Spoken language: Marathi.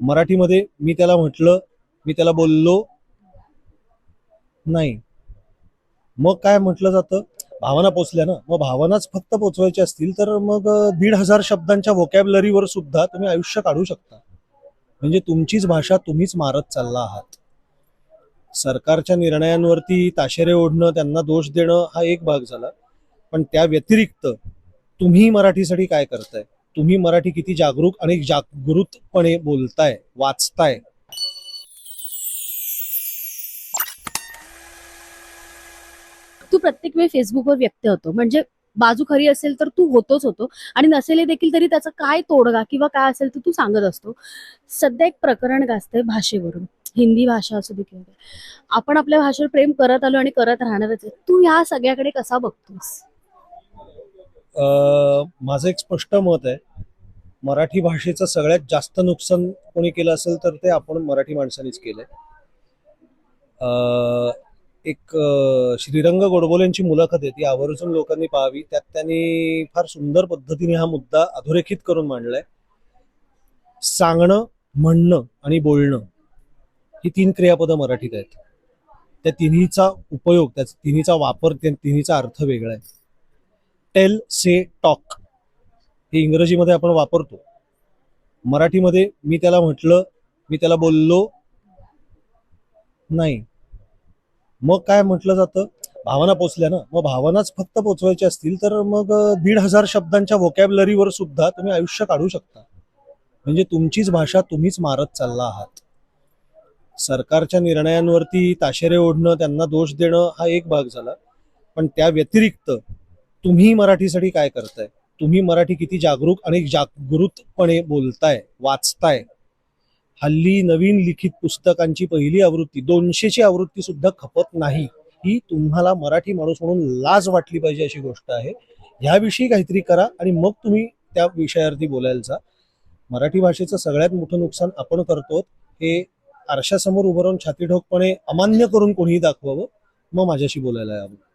मराठीमध्ये मी त्याला म्हटलं मी त्याला बोललो नाही. मग काय म्हटलं जातं? भावना पोचल्या ना? मग भावनाच फक्त पोचवायच्या असतील तर मग दीड हजार शब्दांच्या व्होकॅबलरीवर सुद्धा तुम्ही आयुष्य काढू शकता. म्हणजे तुमचीच भाषा तुम्हीच मारत चालला आहात. सरकारच्या निर्णयांवरती ताशेरे ओढणं त्यांना दोष देणं हा एक भाग झाला. पण त्या व्यतिरिक्त तुम्ही मराठीसाठी काय करताय? तुम्ही मराठी किती जागरूक आणि जागृतपणे बोलताय वाचताय? तू प्रत्येक वेळी फेसबुकवर व्यक्त होतो. म्हणजे बाजू खरी असेल तर तू होतोच होतो. आणि नसेल देखील तरी त्याचा काय तोडगा किंवा काय असेल तर तू सांगत असतो. सध्या एक प्रकरण गाजतंय भाषेवरून. हिंदी भाषा असू दे किंवा आपण आपल्या भाषेवर प्रेम करत आलो आणि करत राहणारच आहे. तू ह्या सगळ्याकडे कसा बघतोस? माझं एक स्पष्ट मत आहे. मराठी भाषेचं सगळ्यात जास्त नुकसान कोणी केलं असेल तर ते आपण मराठी माणसांनीच केलंय. अं, एक श्रीरंग गोडबोलेंची मुलाखत आहे. ती आवर्जून लोकांनी पाहावी. त्यात त्यांनी फार सुंदर पद्धतीने हा मुद्दा अधोरेखित करून मांडलाय. सांगणं म्हणणं आणि बोलणं ही तीन क्रियापदं मराठीत आहेत. त्या तिन्हीचा उपयोग त्या तिन्हीचा वापर त्या तिन्हीचा अर्थ वेगळा आहे. टेल से टॉक हे इंग्रजीमध्ये आपण वापरतो. मराठीमध्ये मी त्याला म्हटलं मी त्याला बोललो नाही. मग काय म्हटलं जातं? भावना पोचल्या ना? मग भावनाच फक्त पोचवायच्या असतील तर मग दीड हजार शब्दांच्या व्होकॅबलरीवर सुद्धा तुम्ही आयुष्य काढू शकता. म्हणजे तुमचीच भाषा तुम्हीच मारत चालला आहात. सरकारच्या निर्णयांवरती ताशेरे ओढणं त्यांना दोष देणं हा एक भाग झाला. पण त्या व्यतिरिक्त तुम्ही मराठीसाठी काय करताय? तुम्ही मराठी किती जागरूक आणि जागृतपणे बोलताय वाचताय? हल्ली नवीन लिखित पुस्तकांची पहिली आवृत्ती दोनशेची आवृत्ती सुद्धा खपत नाही. ही तुम्हाला मराठी माणूस म्हणून लाज वाटली पाहिजे अशी गोष्ट आहे. ह्याविषयी काहीतरी करा आणि मग तुम्ही त्या विषयावरती बोलायला जा. मराठी भाषेचं सगळ्यात मोठं नुकसान आपण करतो हे आरशासमोर उभं राहून छातीठोकपणे अमान्य करून कोणीही दाखवावं मग माझ्याशी बोलायला यावं.